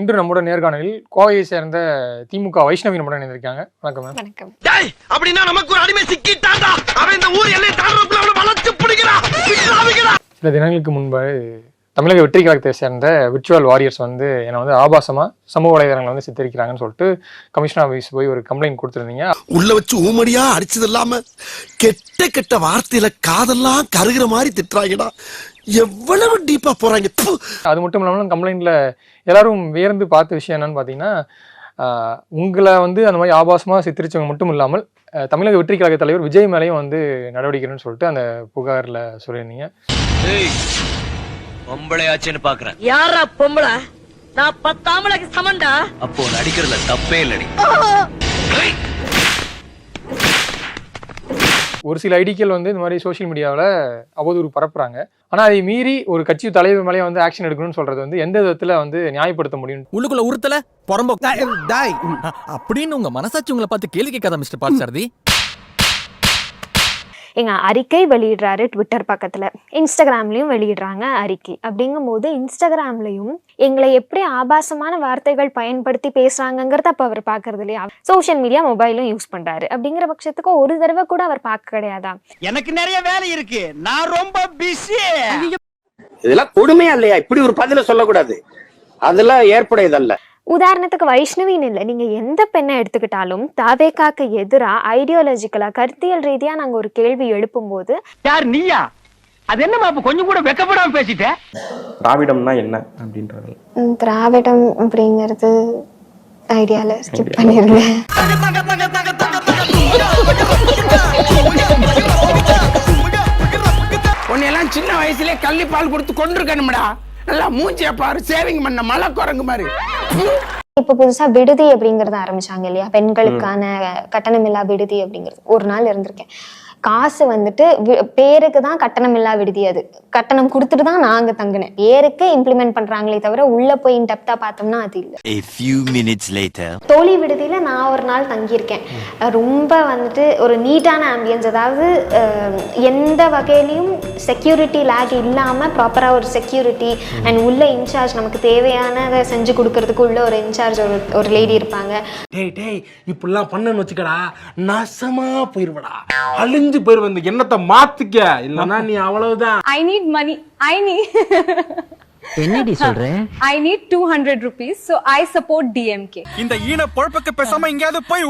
இன்று நம்முடைய நேர்காணலில் கோவையை சேர்ந்த திமுக வைஷ்ணவி நம்முடன் இணைந்திருக்காங்க. வணக்கம் மேம். வணக்கம். டேய் அப்படின்னா நமக்கு ஒரு அடிமை சிக்கிட்டான்டா. அவன் இந்த ஊர் எல்லை தாண்டறதுக்குள்ள அவனை வளர்த்து பிடிக்கிறான். சில தினங்களுக்கு முன்பு தமிழக வெற்றி கழகத்தை சேர்ந்த விர்ச்சுவல் வாரியர்ஸ் வந்து என்னை வந்து ஆபாசமா சமூக வலைதளங்களை வந்து சித்தரிக்கிறாங்கன்னு சொல்லிட்டு கமிஷனர் ஆஃபீஸ் போய் ஒரு கம்ப்ளைண்ட் கொடுத்துருந்தீங்க. உள்ள வச்சு ஊமடியா அடிச்சது இல்லாம கெட்ட கெட்ட வார்த்தையில காதெல்லாம் கருகிற மாதிரி திட்டுறாங்கடா. எவ்வளவு டீப்பா போறாங்க. அது மட்டும் இல்லாமல் கம்ப்ளைண்ட்ல எல்லாரும் வியர்ந்து பார்த்த விஷயம் என்னன்னு பார்த்தீங்கன்னா ஆஹ், உங்களை வந்து அந்த மாதிரி ஆபாசமா சித்தரிச்சவங்க மட்டும் இல்லாமல் தமிழக வெற்றி கழக தலைவர் விஜய் மேலேயும் வந்து நடவடிக்கைன்னு சொல்லிட்டு அந்த புகார்ல சொல்லியிருந்தீங்க. பொம்பளையாச்சுன்னு பாக்குறேன். யாரா பொம்பளை? நான் பத்தாமலைக்கு சமண்டா? அப்போ உன்னை அடிக்கிறதுல தப்பே இல்லடி. ஒரு சில ஐடிக்கள் வந்து இந்த மாதிரி சோஷியல் மீடியாவில் அவதூறு பரப்புறாங்க ஆனால் அதை மீறி ஒரு கட்சி தலைவர் மேலேயே வந்து ஆக்ஷன் எடுக்கணும்னு சொல்றது வந்து எந்த விதத்தில் வந்து நியாயப்படுத்த முடியும் உள்ளுக்குள்ள உறுத்தல புறம்போ டாய் அப்படின்னு உங்க மனசாட்சி உங்களை பார்த்து கேள்வி கேட்காத மிஸ்டர் பார்சாரதி எங்க அறிக்கை வெளியிடுறாரு ட்விட்டர் பக்கத்துல. இன்ஸ்டாகிராம்லயும் வெளியிடுறாங்க அறிக்கை. அப்படிங்கும்போது இன்ஸ்டாகிராம்லயும் எங்களை எப்படி ஆபாசமான வார்த்தைகள் பயன்படுத்தி பேசுறாங்கங்கிறத அப்ப அவர் பாக்குறது இல்லையா? சோஷியல் மீடியா மொபைலும் யூஸ் பண்றாரு. அப்படிங்கிற பட்சத்துக்கு ஒரு தடவை கூட அவர் பார்க்க கிடையாதா? எனக்கு நிறைய வேலை இருக்கு. நான் ரொம்ப பிஸி இதெல்லாம் கொடுமையா இல்லையா? இப்படி ஒரு பதில சொல்லக்கூடாது. அதெல்லாம் ஏற்புடையதல்ல. உதாரணத்துக்கு வைஷ்ணவின்னு இல்லை. நீங்க எந்த பெண்ணை எடுத்துக்கிட்டாலும் தாவேக்காக்கு எதிரா ஐடியாலஜிக்கலா கருத்தியல் ரீதியா நாங்க ஒரு கேள்வி எழுப்பும்போது யார் நீயா? அது என்னமா அப்ப கொஞ்சம் கூட வெக்கப்படாம பேசிட்ட? திராவிடம்னா என்ன அப்படின்றது திராவிடம் அப்படிங்கிறது ஐடியால ஸ்கிப் பண்ணிருங்க. உன்னையெல்லாம் சின்ன வயசுலயே கள்ளி பால் கொடுத்து கொண்டிருக்கணும்டா நல்லா மூஞ்சிய பாரு சேவிங் பண்ண மலை குரங்கு மாதிரி. இப்ப புதுசா விடுதி அப்படிங்கறத ஆரம்பிச்சாங்க இல்லையா? பெண்களுக்கான கட்டணமில்லா விடுதி அப்படிங்கிறது. ஒரு நாள் இருந்திருக்கேன். காசு வந்துட்டு பேருக்கு தான் கட்டணம் இல்லா விடுதி அது. கட்டணம் கொடுத்துட்டு தான் நாங்க தங்கினேன். பேருக்கு இம்ப்ளிமெண்ட் பண்றாங்களே தவிர உள்ள போய் டெப்தா பார்த்தோம்னா அது இல்லை. A few minutes later. தோழி விடுதியில நான் ஒரு நாள் தங்கியிருக்கேன். ரொம்ப வந்துட்டு ஒரு நீட்டான ஆம்பியன்ஸ் அதாவது எந்த வகையிலையும் செக்யூரிட்டி லேக் இல்லாம ப்ராப்பரா ஒரு செக்யூரிட்டி அண்ட் உள்ள இன்சார்ஜ் நமக்கு தேவையானதை செஞ்சு கொடுக்கறதுக்கு உள்ள ஒரு இன்சார்ஜ் ஒரு ஒரு லேடி இருப்பாங்க. டேய் டேய் இப்படிலாம் பண்ணன்னு வச்சுக்கடா நாசமா போயிருவடா. அழிஞ்சு போயிருவ இந்த எண்ணத்தை மாத்திக்க இல்லன்னா நீ அவ்வளவுதான் I need money. I need. என்னடி சொல்ற I need 200 rupees, so I support DMK. இந்த ஈன பொழப்புக்கு பேசாம எங்கேயாவது போய்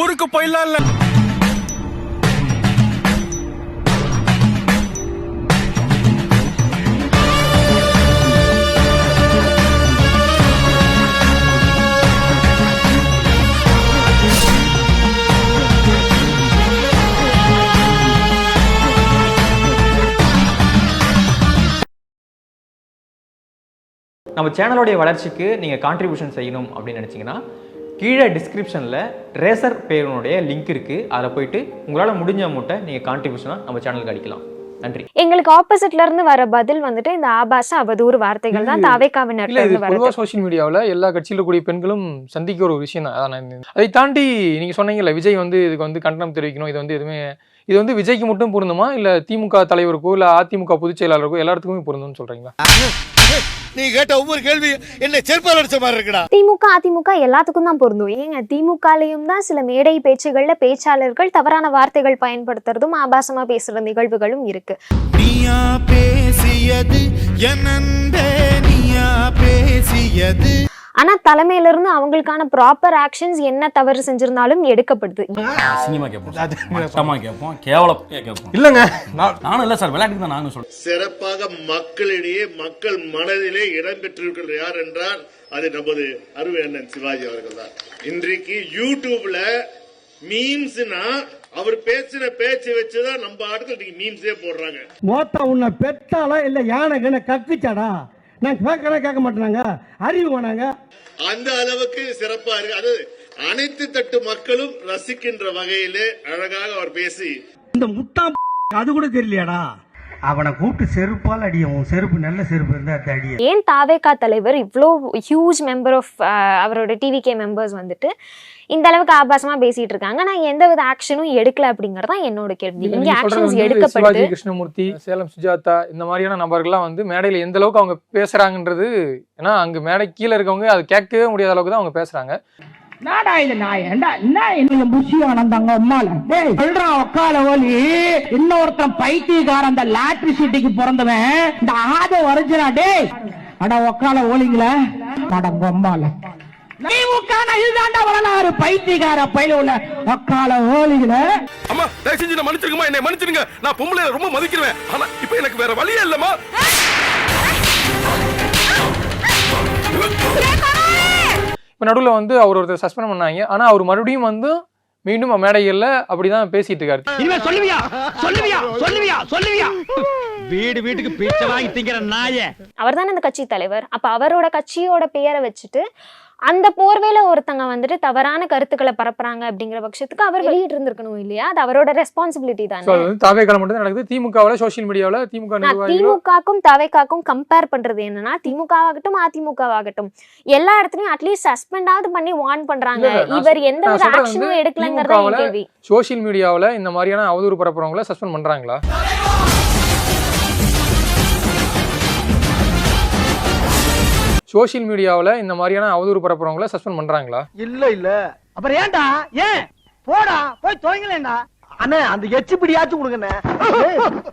ஊருக்கு போயிடலாம் இல்ல நம்ம சேனலோடைய வளர்ச்சிக்கு நீங்கள் கான்ட்ரிபியூஷன் செய்யணும் அப்படின்னு நினச்சிங்கன்னா கீழே டிஸ்கிரிப்ஷனில் ரேசர் பேருனுடைய லிங்க் இருக்குது அதில் போயிட்டு உங்களால் முடிஞ்ச அமௌண்ட்டை நீங்கள் கான்ட்ரிபியூஷனாக நம்ம சேனலுக்கு அடிக்கலாம். நன்றி. எங்களுக்கு ஆப்போசிட்ல இருந்து வர பதில் வந்துட்டு இந்த ஆபாச அவதூறு வார்த்தைகள் தான் இது இருந்து பொதுவாக சோஷியல் மீடியாவில் எல்லா கட்சியில் இருக்கக்கூடிய பெண்களும் சந்திக்க ஒரு விஷயம் தான். அதை தாண்டி நீங்க சொன்னீங்கல்ல விஜய் வந்து இதுக்கு வந்து கண்டனம் தெரிவிக்கணும். இது வந்து எதுவுமே இது வந்து விஜய்க்கு மட்டும் பொருந்துமா? இல்ல திமுக தலைவருக்கோ இல்ல அதிமுக பொதுச் செயலாளருக்கோ எல்லாத்துக்குமே பொருந்தும்னு சொல்றீங்களா? நீ கேட்ட ஒவ்வொரு கேள்வி என்ன செருப்பால் அடிச்ச மாதிரி இருக்குடா. திமுக அதிமுக எல்லாத்துக்கும் தான் பொருந்தும். ஏங்க திமுகலையும் தான் சில மேடை பேச்சுகள்ல பேச்சாளர்கள் தவறான வார்த்தைகள் பயன்படுத்துறதும் ஆபாசமா பேசுற நிகழ்வுகளும் இருக்கு. நீயா பேசியது என்னண்டே நீயா பேசியது. ஆனா தலைமையில இருந்து அவங்களுக்கான ப்ராப்பர் ஆக்ஷன்ஸ் என்ன தவறு செஞ்சிருந்தாலும் எடுக்கப்படுது. சினிமா கேட்போம் கேட்போம் கேவலம் கேட்போம் இல்லங்க. நானும் இல்ல சார் விளையாட்டுக்கு தான் நாங்க சொல்றோம் சிறப்பாக மக்களிடையே மக்கள் மனதிலே இடம்பெற்றிருக்கிறது யார் என்றால் அது நமது அருமை அண்ணன் சிவாஜி அவர்கள் தான். இன்றைக்கு யூடியூப்ல மீம்ஸ்னா அவர் பேசின பேச்சை வச்சுதான் நம்ம ஆட்கள் இன்னைக்கு மீம்ஸே போடுறாங்க. மோத்தா உன்னை பெத்தாலா இல்ல யானை கண்ண கக்குச்சாடா? நான் கேட்கறேன் கேட்க மாட்டேனாங்க. அறிவு வேணாங்க. அந்த அளவுக்கு சிறப்பா இருக்கு. அது அனைத்து தட்டு மக்களும் ரசிக்கின்ற வகையிலே அழகாக அவர் பேசி இந்த முட்டா அது கூட தெரியலையாடா? அவனை கூப்பிட்டு செருப்பால் அடியும் உன் செருப்பு நல்ல செருப்பு இருந்தா அது அடிய. ஏன் தாவேகா தலைவர் இவ்வளோ ஹியூஜ் மெம்பர் ஆஃப் அவரோட டிவிகே மெம்பர்ஸ் வந்துட்டு இந்த அளவுக்கு ஆபாசமா பேசிட்டு இருக்காங்க. நான் எந்த வித ஆக்ஷனும் எடுக்கல அப்படிங்கறது தான் என்னோட கேள்வி. இங்க ஆக்ஷன்ஸ் சிவாஜி கிருஷ்ணமூர்த்தி சேலம் சுஜாதா இந்த மாதிரியான நபர்கள்லாம் வந்து மேடையில எந்த அளவுக்கு அவங்க பேசுறாங்கன்றது ஏன்னா அங்க மேடை கீழே இருக்கவங்க அது கேட்கவே முடியாத அளவுக்கு தான் அவங்க பேசுறாங்க. நாடா இது நான் ஏண்டா என்ன என்ன புஷி ஆனந்தாங்க டேய் சொல்றான் உக்கால ஓலி. இன்னொருத்தன் பைத்தியக்காரன் அந்த லாட்ரி சீட்டுக்கு பிறந்தவன். இந்த ஆத வரைஞ்சனா டேய். அட உக்கால ஓலிங்கள. அட அம்மால திமுக இதுதாண்டா வரலாறு. பைத்தியக்கார பயில உள்ள உக்கால ஓலிகள அம்மா தயவு செஞ்சு நான் மன்னிச்சிருக்கமா என்னை மன்னிச்சிருங்க. நான் பொம்பளை ரொம்ப மதிக்கிறேன். ஆனா இப்போ எனக்கு வேற வழியே இல்லம்மா. இப்போ நடுவில் வந்து அவர் ஒருத்தர் சஸ்பெண்ட் பண்ணாங்க. ஆனா அவர் மறுபடியும் வந்து மீண்டும் மேடைகள்ல அப்படிதான் பேசிட்டு இருக்காரு. இனிமே சொல்லுவியா? சொல்லுவியா? சொல்லுவியா? சொல்லுவியா? வீடு வீட்டுக்கு பிச்சை வாங்கி திங்கிற நாயே. அவர் தானே இந்த கட்சி தலைவர். அப்ப அவரோட கட்சியோட பெயரை வச்சுட்டு அந்த போர்வையில ஒருத்தங்க வந்துட்டு தவறான கருத்துக்களை பரப்புறாங்க அப்படிங்கிற பட்சத்துக்கு அவர் வெளியிட்டு இருந்திருக்கணும் இல்லையா? அது அவரோட ரெஸ்பான்சிபிலிட்டி தானே? அது வந்து தாவே காலம் மட்டும் தான் நடக்குது. திமுகவில் சோஷியல் மீடியாவில் திமுக திமுகக்கும் தவைக்காக்கும் கம்பேர் பண்றது என்னன்னா திமுகவாகட்டும் அதிமுகவாகட்டும். எல்லா இடத்துலயும் அட்லீஸ்ட் சஸ்பெண்டாவது பண்ணி வார்ன் பண்றாங்க. இவர் எந்த சொல்றது ஆக்ஷனும் எடுக்கலங்கிறதா கேள்வி. சோஷியல் மீடியாவில் இந்த மாதிரியான அவதூறு பரப்புறவங்கள சஸ்பெண்ட் பண்றாங்களா? சோஷியல் மீடியாவில் இந்த மாதிரியான அவதூறு பரப்புறவங்கள சஸ்பெண்ட் பண்றாங்களா? இல்ல இல்ல. அப்புறம் ஏன்டா? ஏன்? போடா. போய் துவங்கலேண்டா அண்ணே அந்த எச்சு பிடியாச்சும் கொடுங்கண்ணே.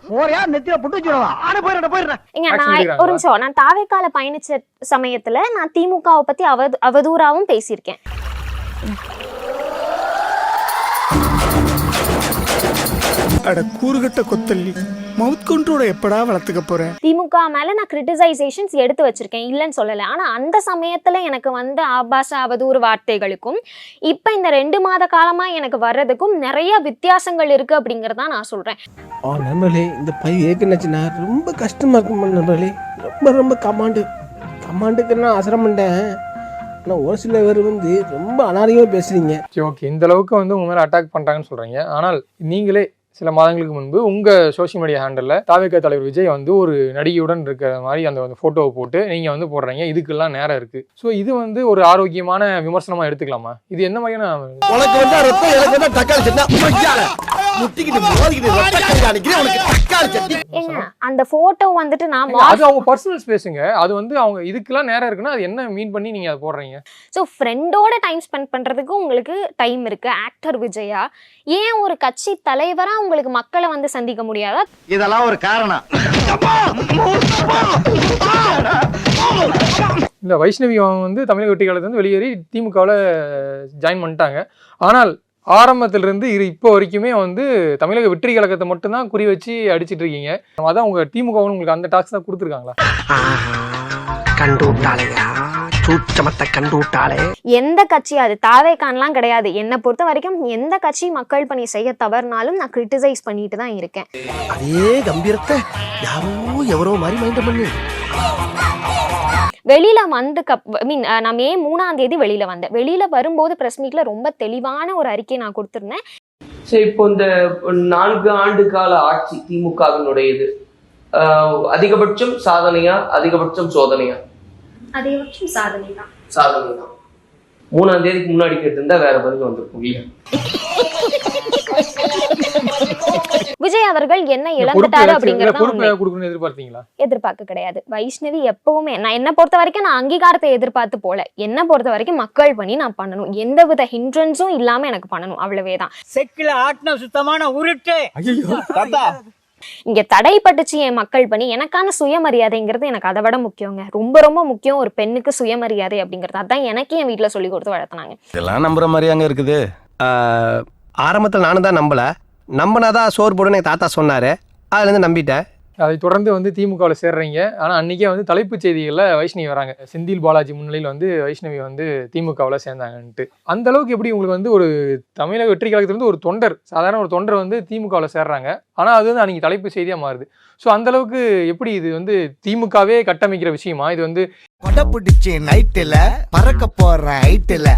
போறியா? நெத்தியில புட்டு வச்சுடுவா ஆனா போயிடுறேன் போயிடுறேன் இங்க நான்? ஒரு நிமிஷம். நான் தாவேக்கால பயணிச்ச சமயத்துல நான் திமுகவை பத்தி அவது அவதூறாவும் பேசியிருக்கேன். அட கூறுகட்ட கொத்தல்லி மவுத் கண்ட்ரோட எப்படா வளர்த்துக்க போறேன் திமுக மேல நான் கிரிட்டிசைசேஷன்ஸ் எடுத்து வச்சிருக்கேன். இல்லைன்னு சொல்லல. ஆனா அந்த சமயத்துல எனக்கு வந்த ஆபாச அவதூறு வார்த்தைகளுக்கும் இப்ப இந்த ரெண்டு மாத காலமா எனக்கு வர்றதுக்கும் நிறைய வித்தியாசங்கள் இருக்கு அப்படிங்கறத நான் சொல்றேன். ஆ நண்பர்களே இந்த பதிவு ஏற்கனச்சுன்னா ரொம்ப கஷ்டமா இருக்கும் நண்பர்களே. ரொம்ப ரொம்ப கமாண்டு. கமாண்டுக்கு நான் அசரம் பண்ணிட்டேன் ஆனால் ஒரு சில பேர் வந்து ரொம்ப அனாரியமாக பேசுறீங்க. சரி ஓகே. இந்த அளவுக்கு வந்து உங்க மேல அட்டாக் பண்றாங்கன்னு சொல்றீங்க. ஆனால் நீங்களே சில மாதங்களுக்கு முன்பு உங்கள் சோஷியல் மீடியா ஹேண்டலில் தாவிக தலைவர் விஜய் வந்து ஒரு நடிகையுடன் இருக்கிற மாதிரி அந்த ஃபோட்டோவை போட்டு நீங்கள் வந்து போடுறீங்க. இதுக்கெல்லாம் நேரம் இருக்குது ஸோ இது வந்து ஒரு ஆரோக்கியமான விமர்சனமாக எடுத்துக்கலாமா? இது என்ன மாதிரியான உனக்கு வந்தா ரத்தம் எனக்கு வந்தா தக்காளி சட்னா முட்டிக்கிட்டு மோதிக்கிட்டு ரத்தக்காளி அடிக்கிறேன் உனக்கு தக்காளி சட்னி. ஏங்க அந்த போட்டோ வந்துட்டு நான் அது அவங்க பர்சனல் ஸ்பேஸுங்க அது வந்து அவங்க இதுக்கெல்லாம் நேரம் இருக்குன்னா அது என்ன மீன் பண்ணி நீங்க அதை போடுறீங்க? ஸோ ஃப்ரெண்டோட டைம் ஸ்பெண்ட் பண்றதுக்கு உங்களுக்கு டைம் இருக்கு ஆக்டர் விஜயா. ஏன் ஒரு கட்சி தலைவரா உங்களுக்கு மக்களை வந்து சந்திக்க முடியாதா? இதெல்லாம் ஒரு காரணம். இல்ல வைஷ்ணவி அவங்க வந்து தமிழக வெற்றி காலத்துல வெளியேறி திமுகவில் ஜாயின் பண்ணிட்டாங்க. ஆனால் ஆரம்பத்துல இருந்து இரு இப்போ வரைக்குமே வந்து தமிழக வெற்றி கழகத்தை மட்டும்தான் குறி வச்சு அடிச்சிட்டு இருக்கீங்க. அதான் உங்க திமுக உங்களுக்கு அந்த டாக்ஸ் தான் கொடுத்துருக்காங்களா? கண்டு விட்டாளையா சூச்சமத்தை கண்டு விட்டாளே எந்த கட்சி? அது தாவேக்கான்லாம் கிடையாது. என்னை பொறுத்த வரைக்கும் எந்த கட்சி மக்கள் பணி செய்ய தவறுனாலும் நான் கிரிட்டிசைஸ் பண்ணிட்டு தான் இருக்கேன். அதே கம்பீரத்தை யாரோ எவரோ மாதிரி மைண்ட் பண்ணு. வெளியில வந்து கப் ஐ மீன் நான் மே மூணாம் தேதி வெளியில வந்தேன். வெளியில வரும்போது பிரஸ் மீட்ல ரொம்ப தெளிவான ஒரு அறிக்கை நான் கொடுத்திருந்தேன். சரி இப்போ இந்த நான்கு ஆண்டு கால ஆட்சி திமுகவினுடையது அதிகபட்சம் சாதனையா அதிகபட்சம் சோதனையா? அதிகபட்சம் சாதனை தான் சாதனை தான் மூணாம் தேதிக்கு முன்னாடி கேட்டிருந்தா வேற பதில் வந்திருக்கும் இல்லையா? விஜய் அவர்கள் என்ன இழந்துட்டாரு அப்படிங்கறத எதிர்பார்த்தீங்களா? எதிர்பார்க்க கிடையாது. வைஷ்ணவி எப்பவுமே நான் என்ன பொறுத்த வரைக்கும் நான் அங்கீகாரத்தை எதிர்பார்த்து போல. என்ன பொறுத்த வரைக்கும் மக்கள் பணி நான் பண்ணணும். எந்தவித ஹிண்ட்ரன்ஸும் இல்லாம எனக்கு பண்ணணும். அவ்வளவேதான் செக்கில ஆட்டின சுத்தமான உருட்டு. இங்க தடைப்பட்டுச்சு என் மக்கள் பணி. எனக்கான சுயமரியாதைங்கிறது எனக்கு அதை விட முக்கியங்க. ரொம்ப ரொம்ப முக்கியம் ஒரு பெண்ணுக்கு சுயமரியாதை அப்படிங்கிறது. அதான் எனக்கு என் வீட்டுல சொல்லி கொடுத்து வளர்த்துனாங்க. இதெல்லாம் நம்புற மாதிரி அங்க இருக்குது. ஆரம்பத்தில் நானும் தான் நம்பல. நம்பினாதான் சோறு போடுன்னு தாத்தா சொன்னாரு. அதுல இருந்து நம்பிட்டேன். அதை தொடர்ந்து வந்து திமுகவில் சேர்றீங்க. ஆனால் அன்னைக்கே வந்து தலைப்புச் செய்திகளில் வைஷ்ணவி வராங்க. செந்தில் பாலாஜி முன்னிலையில் வந்து வைஷ்ணவி வந்து திமுகவில் சேர்ந்தாங்கன்ட்டு. அந்த அளவுக்கு எப்படி உங்களுக்கு வந்து ஒரு தமிழக வெற்றி கழகத்திலிருந்து ஒரு தொண்டர் சாதாரண ஒரு தொண்டர் வந்து திமுகவில் சேர்றாங்க. ஆனால் அது வந்து அன்னைக்கு தலைப்பு செய்தியாக மாறுது. ஸோ அந்த அளவுக்கு எப்படி இது வந்து திமுகவே கட்டமைக்கிற விஷயமா? இது வந்து கொடை பிடிச்சி நைட்டுல பறக்க போற ஹைட்டுல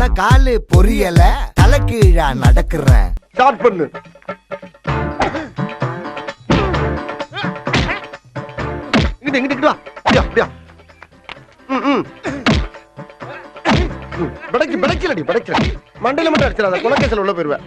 தலை காலு பொரியல தலை கீழா நடக்கிறேன். ஸ்டார்ட் பண்ணு. இங்கிட்டு இங்கிட்டு இங்கிட்டு வா. அப்படியா அப்படியா. ம் ம். ம், பிடைக்கு பிடைக்கலடி பிடைக்கல மண்டையில மட்டும் அடிச்சிடாத குலக்கேசல் உள்ள போயிருவேன்